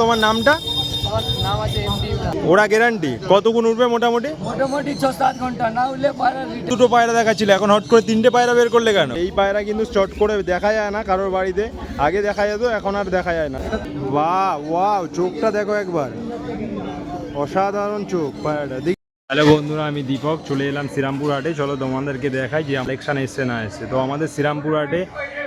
তোমার নামটা? আমার নাম আছে এমডি ওরা গ্যারান্টি কতক্ষণ উঠবে মোটামুটি? মোটামুটি ছ সাত ঘণ্টা না উঠলে পায়রা দুটো পায়রা দেখাচ্ছিল এখন হট করে তিনটে পায়রা বের করলে কেন? এই পায়রা কিন্তু চট করে দেখা যায় না কারোর বাড়িতে। আগে দেখা যেত এখন আর দেখা যায় না। বা ওয়াও চোখটা দেখো একবার। অসাধারণ চোখ পায়রাটা। হ্যালো বন্ধুরা, আমি দীপক, চলে এলাম শ্রীরামপুর হাটে। চলো তোমাদেরকে দেখাই যে কালেকশান এসছে না এসছে। তো আমাদের শ্রীরামপুর হাটে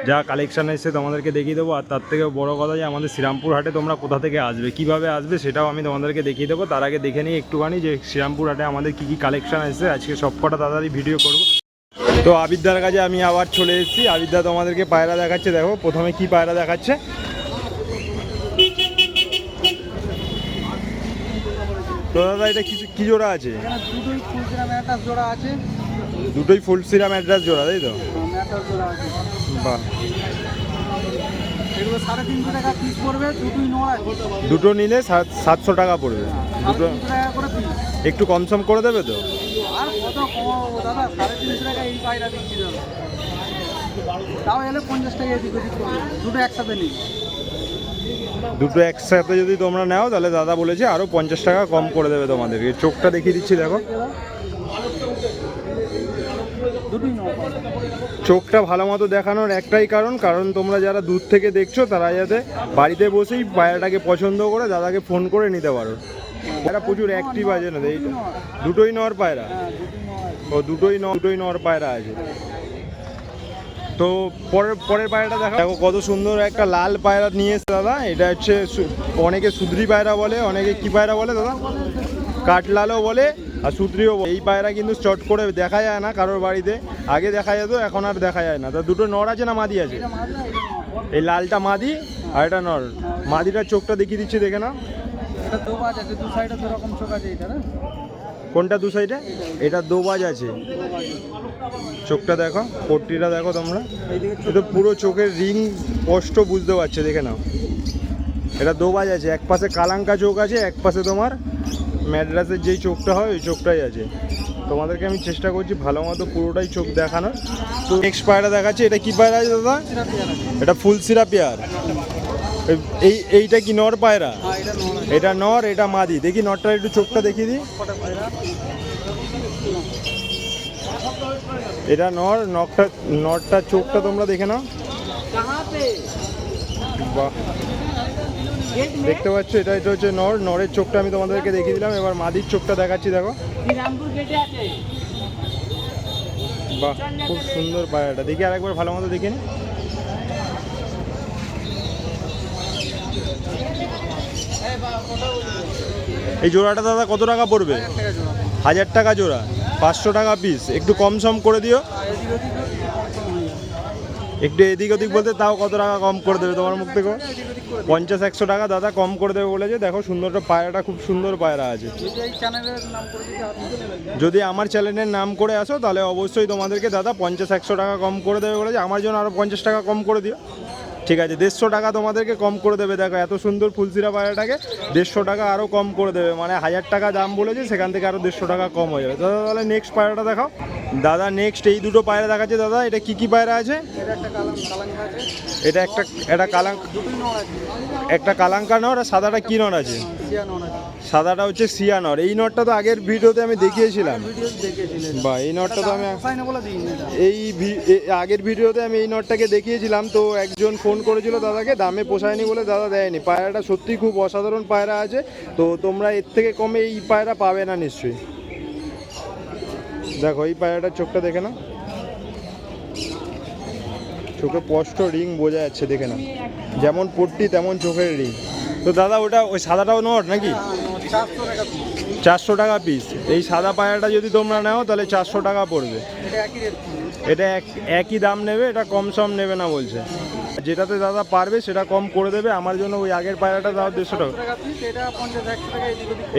যা কালেকশান এসছে তোমাদেরকে দেখিয়ে দেবো। আর তার থেকে বড় কথা যে আমাদের শ্রীরামপুর হাটে তোমরা কোথা থেকে আসবে, কীভাবে আসবে সেটাও আমি তোমাদেরকে দেখিয়ে দেবো। তার আগে দেখে নিই একটুখানি যে শ্রীরামপুর হাটে আমাদের কী কী কালেকশান এসছে। আজকে সব কটা তাড়াতাড়ি ভিডিও করব। তো আবিদ্যার কাছে আমি আবার চলে এসেছি। আবিদ্যা তোমাদেরকে পায়রা দেখাচ্ছে। দেখো, প্রথমে কি পায়রা দেখাচ্ছে? তো দাদা এটা কিছু কি জোড়া আছে? দুটোই ফুলগ্রাম ম্যাটার জোড়া আছে। দুটোই ফুল সিরাম অ্যাড্রেস জোড়া তাই তো? বাহ। আছে। দুটো নিলে সাতশো টাকা পড়বে। দুটো করে পিস একটু কম সম করে দেবে তো? তাও এলে পঞ্চাশ টাকা দুটো একসাথে নিই দুটো একসাথে যদি তোমরা নাও, তাহলে দাদা বলেছে আরও পঞ্চাশ টাকা কম করে দেবে তোমাদেরকে। চোখটা দেখিয়ে দিচ্ছি, দেখো। চোখটা ভালো মতো দেখানোর একটাই কারণ কারণ তোমরা যারা দূর থেকে দেখছ, তারা যাতে বাড়িতে বসেই পায়রাটাকে পছন্দ করে, দাদাকে ফোন করে নিতে পারো। এটা প্রচুর অ্যাক্টিভ আছে না এইটা দুটোই নর পায়রা। ও, দুটোই দুটোই নর পায়রা আছে। তো পরের পরের পায়রাটা দেখো দেখো কত সুন্দর একটা লাল পায়রা নিয়ে এসছে দাদা। এটা হচ্ছে অনেকে সুদ্রি পায়রা বলে অনেকে কি পায়রা বলে দাদা? কাঠলালও বলে আর সুদ্রিও বলে। এই পায়রা কিন্তু চট করে দেখা যায় না কারোর বাড়িতে। আগে দেখা যেত এখন আর দেখা যায় না। তা দুটো নর আছে না মাদি আছে। এই লালটা মাদি আর এটা নর। মাদিটার চোখটা দেখিয়ে দিচ্ছে দেখে না? কোনটা দু সাইডে এটা দোবাজ আছে। চোখটা দেখো, পট্টিটা দেখো তোমরা। এইদিকে এ তো পুরো চোখের রিং স্পষ্ট বুঝতে পারছে, দেখে নাও। এটা দোবাজ আছে। এক পাশে কালাঙ্কা চোখ আছে, এক পাশে তোমার ম্যাড্রাসের যেই চোখটা হয়, ওই চোখটাই আছে। তোমাদেরকে আমি চেষ্টা করছি ভালো মতো পুরোটাই চোখ দেখানোর। তো নেক্সট পায়রা দেখাচ্ছে, এটা কি পায়রা আছে দাদা? এটা ফুল সিরা পেয়ার এই এইটা কি নর পায়রা? এটা নর এটা মাদি। দেখি নরটা একটু চোখটা দেখিয়ে দিই। এটা নর নখটা নরটার চোখটা তোমরা দেখে নাও। বাহ। দেখতে পাচ্ছ এটা এটা হচ্ছে নর। নরের চোখটা আমি তোমাদেরকে দেখিয়ে দিলাম। এবার মাদির চোখটা দেখাচ্ছি দেখো। বাহ খুব সুন্দর পায়রাটা। দেখি আর একবার ভালো মতো দেখে নি। এই জোড়াটা দাদা কত টাকা পড়বে? হাজার টাকা জোড়া, পাঁচশো টাকা পিস একটু কম সম করে দিও। একটু এদিক ওদিক বলতে তাও কত টাকা কম করে দেবে তোমার মুখ থেকে পঞ্চাশ, একশো টাকা দাদা কম করে দেবে বলেছে। দেখো সুন্দরটা পায়রাটা খুব সুন্দর পায়রা আছে। যদি আমার চ্যানেলের নাম করে আসো, তাহলে অবশ্যই তোমাদেরকে দাদা পঞ্চাশ, একশো টাকা কম করে দেবে বলেছে। আমার জন্য আরও পঞ্চাশ টাকা কম করে দিও। ঠিক আছে, দেড়শো টাকা তোমাদেরকে কম করে দেবে, দেখো এত সুন্দর ফুলসিরা পায়রাটাকে দেড়শো টাকা আরও কম করে দেবে মানে হাজার টাকা দাম বলেছে, সেখান থেকে আরও দেড়শো টাকা কম হয়ে যাবে। দাদা, তাহলে নেক্সট পায়রাটা দেখাও। দাদা নেক্সট এই দুটো পায়রা দেখাচ্ছে, দাদা, এটা কি কি পায়রা আছে? এটা একটা, এটা কালাঙ্ক, একটা কালাঙ্কা নর আর সাদাটা কি নর আছে। সাদাটা হচ্ছে সিয়া নর এই নটটা তো আগের ভিডিওতে আমি দেখিয়েছিলাম। বা এই নটটা তো আমি এই আগের ভিডিওতে আমি এই নটটাকে দেখিয়েছিলাম, তো একজন ফোন করেছিল দাদাকে, দামে পোষায়নি বলে দাদা দেয়নি। পায়রাটা সত্যি খুব অসাধারণ পায়রা আছে, তো তোমরা এর থেকে কমে এই পায়রা পাবে না নিশ্চয়ই। দেখো, এই পায়রাটার চোখটা দেখে না চোখে স্পষ্ট রিং বোঝা যাচ্ছে, দেখে না যেমন পট্টি, তেমন চোখের রিং। তো দাদা ওটা ওই সাদাটাও নোট নাকি? চারশো টাকা পিস এই সাদা পায়রাটা যদি তোমরা নাও তাহলে চারশো টাকা পড়বে। এটা একই এক একই দাম নেবে এটা কম সম নেবে না বলছে। যেটাতে দাদা পারবে সেটা কম করে দেবে। আমার জন্য ওই আগের পায়রাটা দাও দেড়শো টাকা।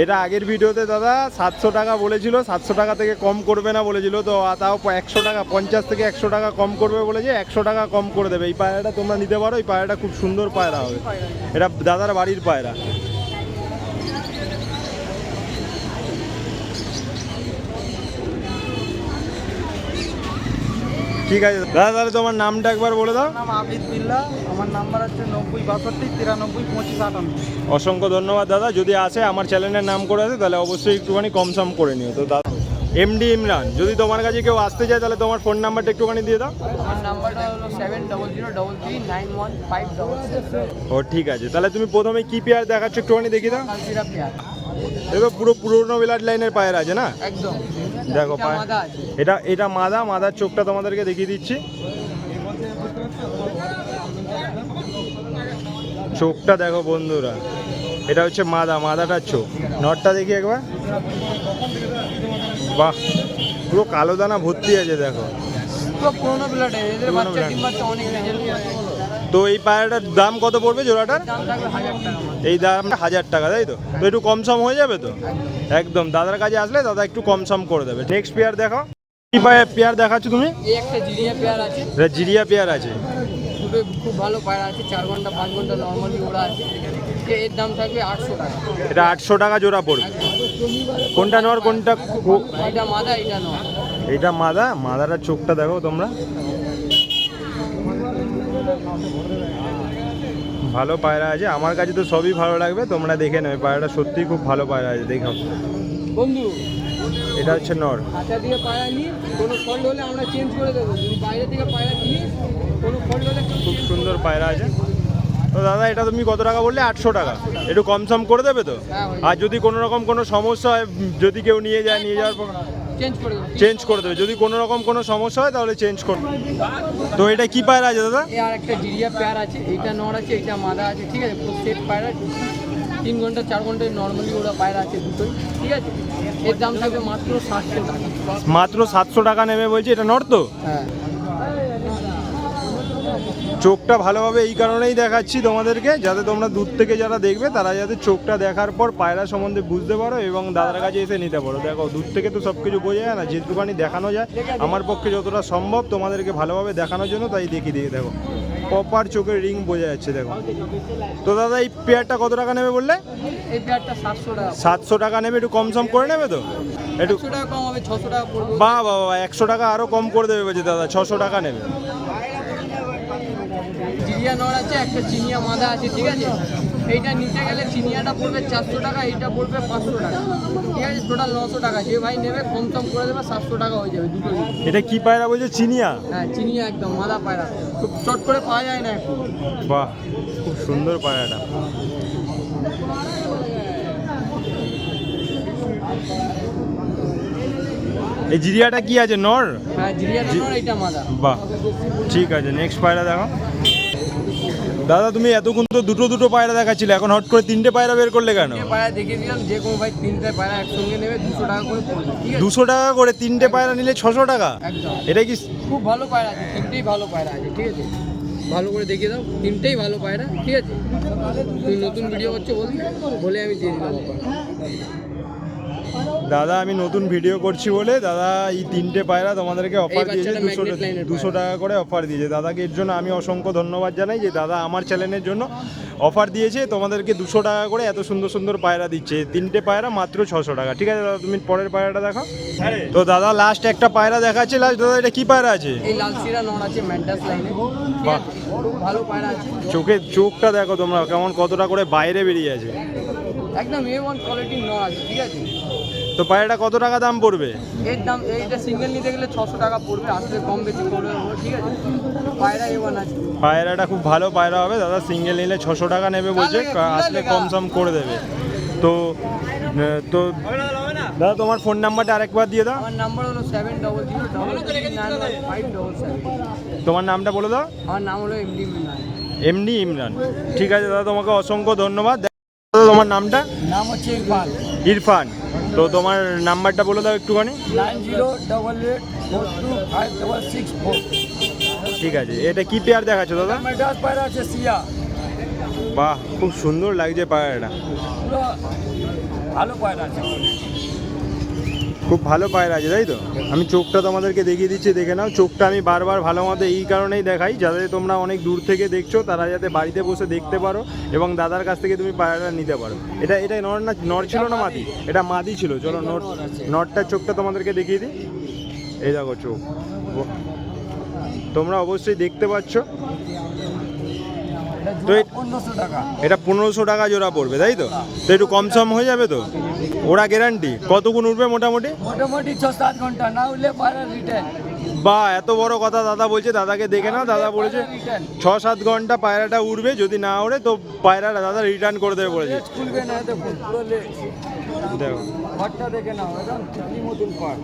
এটা আগের ভিডিওতে দাদা সাতশো টাকা বলেছিল সাতশো টাকা থেকে কম করবে না বলেছিল। তো তাও একশো টাকা পঞ্চাশ থেকে একশো টাকা কম করবে বলেছে একশো টাকা কম করে দেবে। এই পায়রাটা তোমরা নিতে পারো এই পায়রাটা খুব সুন্দর পায়রা হবে। এটা দাদার বাড়ির পায়রা। ঠিক আছে। দাদা তাহলে তোমার নামটা একবার বলে দাও। নাম আবিদ বিল্লা। আমার নাম্বার হচ্ছে নব্বই বাষট্টি তিরানব্বই পঁচিশ আটান্ন। অসংখ্য ধন্যবাদ দাদা। যদি আসে আমার চ্যানেলের নাম করে আছে তাহলে অবশ্যই একটুখানি কম সম করে নিও। তো দাদা এমডি ইমরান যদি তোমার কাছে কেউ আসতে চায় তাহলে তোমার ফোন নাম্বারটা একটুখানি দিয়ে দাও। আমার নাম্বারটা হলো seven double zero double three nine one five double ও ঠিক আছে। তাহলে তুমি প্রথমে কি পেয়ার দেখাচ্ছ একটুখানি দেখি দাও। কালচিরা পেয়ার। পুরো পুরোনো বিলাট লাইনের পায়ের আছে না? একদম। দেখো এটা এটা মাদা মাদার চোখটা তোমাদেরকে দেখিয়ে দিচ্ছি। চোখটা দেখো বন্ধুরা এটা হচ্ছে মাদা মাদাটার চোখ। নটটা দেখি একবার। বাহ পুরো কালো দানা ভর্তি আছে দেখো। পুরো পুরোনো ব্লাড এদের পুরোনো বাচ্চা ডিম বাচ্চা অনেক রেজাল্ট তো এই পায়রাটার দাম কত পড়বে জোড়াটার। এই দাম হাজার টাকা তাই তো? তো একটু কম সম হয়ে যাবে তো? একদম দাদার কাছে আসলে দাদা একটু কম সম করে দেবে। নেক্সট পেয়ার দেখো কি পেয়ার দেখাচ্ছ তুমি? জিরিয়া পেয়ার আছে। এটা জিরিয়া পেয়ার আছে। খুব ভালো পায়রা আছে। চার ঘণ্টা পাঁচ ঘণ্টা নর্মালি ওরা আছে। এর দাম থাকবে আটশো টাকা। এটা আটশো টাকা জোড়া পড়বে। কোনটা নর কোনটা এটা মাদা এটা মাদা? মাদাটার চোখটা দেখো তোমরা। ভালো পায়রা আছে। আমার কাছে তো সবই ভালো লাগবে তোমরা দেখে নেবে। পায়রাটা সত্যিই খুব ভালো পায়রা আছে দেখো বন্ধু এটা হচ্ছে নর। খাঁচা দিয়ে পায়রা কোনো ফল্ট হলে আমরা চেঞ্জ করে দেবো। বাইরে থেকে পায়রা কোনো ফল্ট হলে খুব সুন্দর পায়রা আছে। তো দাদা এটা তুমি কত টাকা বললে? আটশো টাকা। একটু কম সম করে দেবে তো? হ্যাঁ আর যদি কোনো রকম কোনো সমস্যা হয় যদি কেউ নিয়ে যায় নিয়ে যাওয়ার পর চেঞ্জ করে দেবে যদি কোনো রকম কোনো সমস্যা হয় তাহলে চেঞ্জ করবে। তো এটা কি পায়রা আছে দাদা? আর একটা জিরিয়া পেয়ার আছে এটা নর আছে এটা মাদা আছে ঠিক আছে? পুরো সেট পায়রা তিন ঘণ্টা চার ঘন্টায় নর্মালি ওরা পায়রা আছে দুটোই ঠিক আছে? এর দাম থাকবে মাত্র সাতশো টাকা। মাত্র সাতশো টাকা নেবে বলছে এটা নর তো? হ্যাঁ। চোখটা ভালোভাবে এই কারণেই দেখাচ্ছি তোমাদেরকে যাতে তোমরা দূর থেকে যারা দেখবে তারা যাতে চোখটা দেখার পর পায়রা সম্বন্ধে বুঝতে পারো এবং দাদার কাছে এসে নিতে পারো। দেখো দূর থেকে তো সব কিছু বোঝা যায় না যেটুকানি দেখানো যায় আমার পক্ষে যতটা সম্ভব তোমাদেরকে ভালোভাবে দেখানোর জন্য তাই দেখিয়ে দিয়ে দেখো। প্রপার চোখের রিং বোঝা যাচ্ছে দেখো। তো দাদা এই পেয়ারটা কত টাকা নেবে বললে? সাতশো টাকা। নেবে একটু কম সম করে নেবে তো? একটু বা বাবা একশো টাকা আরও কম করে দেবে বলছে দাদা ছশো টাকা নেবে। জিরিয়া নর আছে একটা চিনিয়া মাদা আছে ঠিক আছে? এইটা নিতে গেলে চিনিয়াটা পড়বে চারশো টাকা এইটা পড়বে পাঁচশো টাকা। ঠিক আছে? টোটাল নশো টাকা। যে ভাই নেবে কম সম করে দেবে সাতশো টাকা হয়ে যাবে দুটো এটা কি পায়রা বলছে? চিনিয়া? হ্যাঁ চিনিয়া একদম মাদা পায়রা। খুব চট করে পাওয়া যায় না এখন বাহ খুব সুন্দর পায়রাটা। এই জিরিয়াটা কি আছে? নর? হ্যাঁ জিরিয়াটা নর এইটা মাদা। বাহ ঠিক আছে নেক্সট পায়রা দেখো। দাদা তুমি এতক্ষণ তো দুটো দুটো পায়রা দেখাচ্ছিলে এখন হট করে তিনটে পায়রা বের করলে কেন? পায়রা দেখিয়ে দিলাম যে কোনো ভাই তিনটে পায়রা একসঙ্গে নেবে দুশো টাকা করে পড়বে দুশো টাকা করে তিনটে পায়রা নিলে ছশো টাকা? এটা কি খুব ভালো পায়রা আছে তিনটেই ভালো পায়রা আছে ঠিক আছে? ভালো করে দেখিয়ে দাও তিনটেই ভালো পায়রা ঠিক আছে? তুই নতুন ভিডিও করছ বল বলে আমি দিয়ে দিলাম। দাদা আমি নতুন ভিডিও করছি বলে দাদা এই তিনটে পায়রা তোমাদেরকে অফার দিয়েছে দুশো দুশো টাকা করে অফার দিয়েছে। দাদাকে এর জন্য আমি অসংখ্য ধন্যবাদ জানাই যে দাদা আমার চ্যানেলের জন্য অফার দিয়েছে। তোমাদেরকে দুশো টাকা করে এত সুন্দর সুন্দর পায়রা দিচ্ছে। তিনটে পায়রা মাত্র ছশো টাকা। ঠিক আছে দাদা তুমি পরের পায়রাটা দেখো তো দাদা লাস্ট একটা পায়রা দেখাচ্ছে। লাস্ট দাদা এটা কি পায়রা আছে? চোখের চোখটা দেখো তোমরা কেমন কতটা করে বাইরে বেরিয়ে আছে। একদম এ ওয়ান কোয়ালিটির আছে ঠিক আছে? তো পায়রাটা কত টাকা দাম পড়বে? এর দাম এইটা সিঙ্গেল নিতে গেলে ছশো টাকা পড়বে আসলে কম বেশি পড়বে ঠিক আছে। পায়রা এ ওয়ান আছে। পায়রাটা খুব ভালো পায়রা হবে দাদা। সিঙ্গেল নিলে ছশো টাকা নেবে বলছে আসলে কম সম করে দেবে। তো তো দাদা তোমার ফোন নাম্বারটা আরেকবার দিয়ে দাও। আমার নাম্বার হলো seven double zero double five double seven তোমার নামটা বলে দাও। আমার নাম হলো এমডি মিনাই এমনি ইমরান। ঠিক আছে দাদা তোমাকে অসংখ্য ধন্যবাদ। দাদা তোমার নামটা? নাম হচ্ছে ইকবাল ইরফান। তো তোমার নাম্বারটা বলে দাও একটুখানি। ঠিক আছে এটা কি পেয়ার দেখাচ্ছ দাদা? বাহ খুব সুন্দর লাগছে পায়রাটা ভালো পায়রা আছে। খুব ভালো পায়রা আছে, তাই তো? আমি চোখটা তোমাদেরকে দেখিয়ে দিচ্ছি, দেখে নাও। চোখটা আমি বারবার ভালো মতো এই কারণেই দেখাই, যাতে তোমরা অনেক দূর থেকে দেখছ, তারা যাতে বাড়িতে বসে দেখতে পারো এবং দাদার কাছ থেকে তুমি পায়রাটা নিতে পারো। এটা এটা নর না, নর ছিল না মাদি? এটা মাদি ছিল, চলো নর, নরটার চোখটা তোমাদেরকে দেখিয়ে দিই। এই দেখো চোখ। তোমরা অবশ্যই দেখতে পাচ্ছ। তো টাকা। এটা পনেরোশো টাকা জোড়া পড়বে তাই তো? তো একটু কম সম হয়ে যাবে তো? ওরা গ্যারান্টি কতক্ষণ উঠবে মোটামুটি? মোটামুটি ছ সাত ঘণ্টা না উঠলে রিটার্ন বা এত বড় কথা দাদা বলছে দাদাকে দেখে নাও দাদা বলেছে ছ সাত ঘণ্টা পায়রাটা উঠবে যদি না ওড়ে তো পায়রাটা দাদা রিটার্ন করে দেবে বলেছে। না দেখো। দেখে নাও একদম কি মতন পার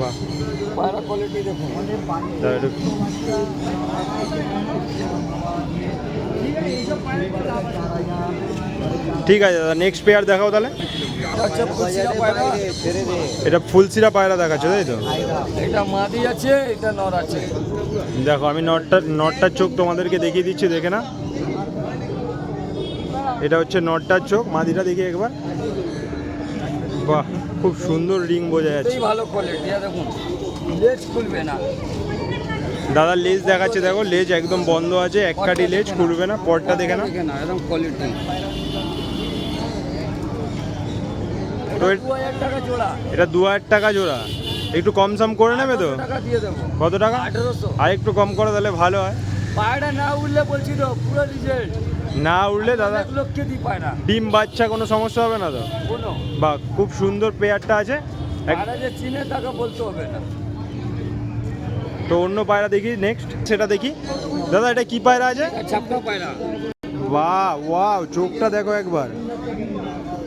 বাহ পায়রা কোয়ালিটি দেখুন ঠিক আছে দাদা নেক্সট পেয়ার দেখাও তাহলে। এটা ফুলসিরা পায়রা দেখাচ্ছে তাই তো? এটা মাদি আছে এটা নর আছে। দেখো আমি নটটা নটটার চোখ তোমাদেরকে দেখিয়ে দিচ্ছি দেখে না। এটা হচ্ছে নটটার চোখ মাদিটা দেখি একবার। বাহ খুব সুন্দর রিং বোঝা যাচ্ছে। ভালো কোয়ালিটি দেখুন লেজ খুলবে না। দাদার লেজ দেখাচ্ছে দেখো লেজ একদম বন্ধ আছে এক কাটি লেজ খুলবে না পরটা দেখে না। একদম কোয়ালিটি এটা দু হাজার টাকা জোড়া। একটু কম সম করে নেবে তো? কত টাকা? আর একটু কম করে তাহলে ভালো হয়। পায়রা না উঠলে বলছি তো পুরো রিজেল্ট না উঠলে দাদা ডিম বাচ্চা কোনো সমস্যা হবে না তো? কোনো। বা খুব সুন্দর পেয়ারটা আছে। এক- যে চিনে তাকে বলতে হবে না। তো অন্য পায়রা দেখি নেক্সট সেটা দেখি। দাদা এটা কি পায়রা আছে? ছাপটা পায়রা। বাহ ওয়াও চোখটা দেখো একবার।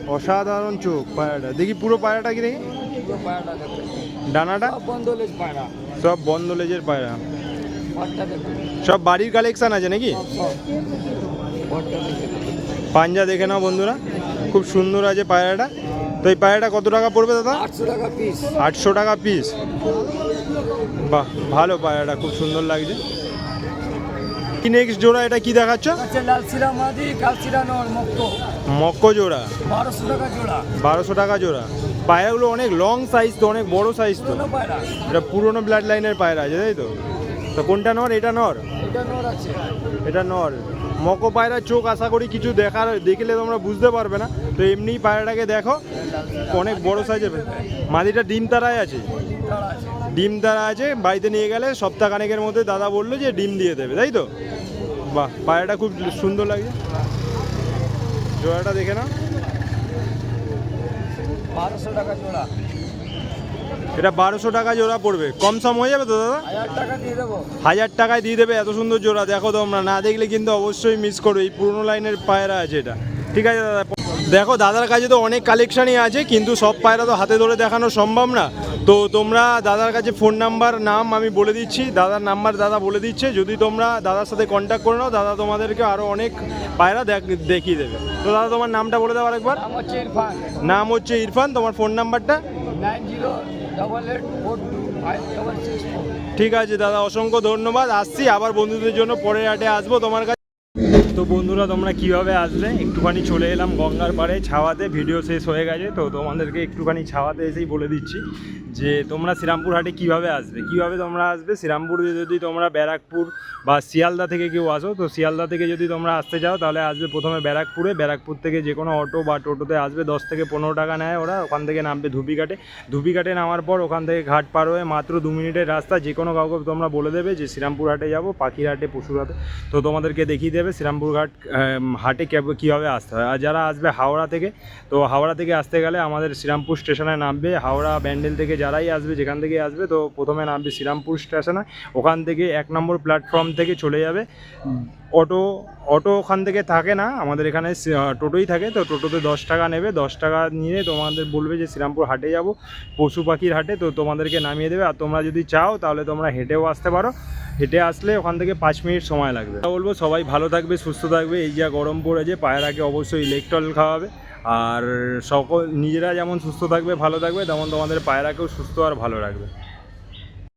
অসাধারণ চোখ পায়রাটা। দেখি পুরো পায়রাটা কি দেখি? ডানাটা? সব বন্ধ লেজের পায়রা। সব বাড়ির কালেকশন আছে নাকি? পাঞ্জা দেখে নাও বন্ধুরা খুব সুন্দর আছে পায়রাটা। তো এই পায়রাটা কত টাকা পড়বে দাদা? আটশো টাকা পিস আটশো টাকা পিস বাহ ভালো পায়রাটা খুব সুন্দর লাগছে। কি নেক্সট জোড়া এটা কি দেখাচ্ছ? আচ্ছা মক্কো। জোড়া। বারোশো টাকা জোড়া। বারোশো টাকা জোড়া। পায়রাগুলো অনেক লং সাইজ তো অনেক বড় সাইজ তো। এটা পুরোনো ব্লাড লাইনের পায়রা আছে তাই তো? তো কোনটা নর? এটা নর? এটা নর আছে। এটা নর। মকো পায়রার চোখ আশা করি কিছু দেখার, দেখলে তোমরা বুঝতে পারবে না। তো এমনি পায়রাটাকে দেখো, অনেক বড় সাইজের মাদিটা ডিম তারায় আছে। তারা আছে ডিম তারা আছে, বাড়িতে নিয়ে গেলে সপ্তাহখানেকের মধ্যে দাদা বলল যে ডিম দিয়ে দেবে, তাই তো? বাহ, পায়রাটা খুব সুন্দর লাগছে। জোড়াটা দেখে না বারোশো টাকা জোড়া। এটা বারোশো টাকা জোড়া পড়বে। কম সম হয়ে যাবে তো দাদা? হাজার টাকা দিয়ে দেবো। হাজার টাকায় দিয়ে দেবে এত সুন্দর জোড়া দেখো তোমরা। না দেখলে কিন্তু অবশ্যই মিস করো এই পুরনো লাইনের পায়রা আছে এটা। ঠিক আছে দাদা? দেখো দাদার কাছে তো অনেক কালেকশানই আছে কিন্তু সব পায়রা তো হাতে ধরে দেখানো সম্ভব না। তো তোমরা দাদার কাছে ফোন নাম্বার নাম আমি বলে দিচ্ছি। দাদার নাম্বার দাদা বলে দিচ্ছে। যদি তোমরা দাদার সাথে কন্ট্যাক্ট করে নাও দাদা তোমাদেরকে আরও অনেক পায়রা দেখ- দেখিয়ে দেবে। তো দাদা তোমার নামটা বলে দাও হচ্ছে ইরফান। নাম হচ্ছে ইরফান তোমার ফোন নাম্বারটা নাইন জিরো ঠিক আছে দাদা অসংখ্য ধন্যবাদ। আসছি আবার বন্ধুদের জন্য পরের হাটে আসব। তোমার কাছে তো বন্ধুরা, তোমরা কীভাবে আসলে? একটুখানি চলে এলাম গঙ্গার পাড়ে, ছাওয়াতে। ভিডিও শেষ হয়ে গেছে, তো তোমাদেরকে একটুখানি ছাওয়াতে এসেই বলে দিচ্ছি যে, তোমরা শ্রীরামপুর হাটে কীভাবে আসবে? কীভাবে তোমরা আসবে? শ্রীরামপুর যদি তোমরা ব্যারাকপুর বা শিয়ালদা থেকে কেউ আসো, তো শিয়ালদা থেকে যদি তোমরা আসতে চাও, তাহলে আসবে প্রথমে ব্যারাকপুরে। ব্যারাকপুর থেকে যে কোনো অটো বা টোটোতে আসবে। দশ থেকে পনেরো টাকা নেয় ওরা, ওখান থেকে নামবে ধুপিঘাটে। ধুপিঘাটে নামার পর ওখান থেকে ঘাট পার হয়ে মাত্র দু মিনিটের রাস্তা, যে কোনো কাউকে তোমরা বলে দেবে যে, শ্রীরামপুর হাটে যাব পাখির হাটে পশুর হাটে। তো তোমাদেরকে দেখিয়ে দেবে। শ্রীরামপুর ঘাট হাটে ক্যাব- কীভাবে আসতে হয়? আর যারা আসবে হাওড়া থেকে, তো হাওড়া থেকে আসতে গেলে আমাদের শ্রীরামপুর স্টেশনে নামবে। হাওড়া ব্যান্ডেল থেকে যারাই আসবে, যেখান থেকে আসবে, তো প্রথমে নামবে শ্রীরামপুর স্টেশনে। ওখান থেকে এক নম্বর প্ল্যাটফর্ম থেকে চলে যাবে। অটো অটো ওখান থেকে থাকে না, আমাদের এখানে টোটোই থাকে। তো টোটোতে দশ টাকা নেবে। দশ টাকা নিয়ে তোমাদের বলবে যে শ্রীরামপুর হাটে যাব। পশু পাখির হাটে, তো তোমাদেরকে নামিয়ে দেবে। আর তোমরা যদি চাও, তাহলে তোমরা হেঁটেও আসতে পারো। হেঁটে আসলে ওখান থেকে পাঁচ মিনিট সময় লাগবে। বলব, সবাই ভালো থাকবে, সুস্থ থাকবে, এই যা গরম পড়েছে পায়রাকে অবশ্যই ইলেকট্রল খাওয়াবে। আর সকল, নিজেরা যেমন সুস্থ থাকবে, ভালো থাকবে, তেমন তোমাদের পায়রাকেও সুস্থ আর ভালো রাখবে।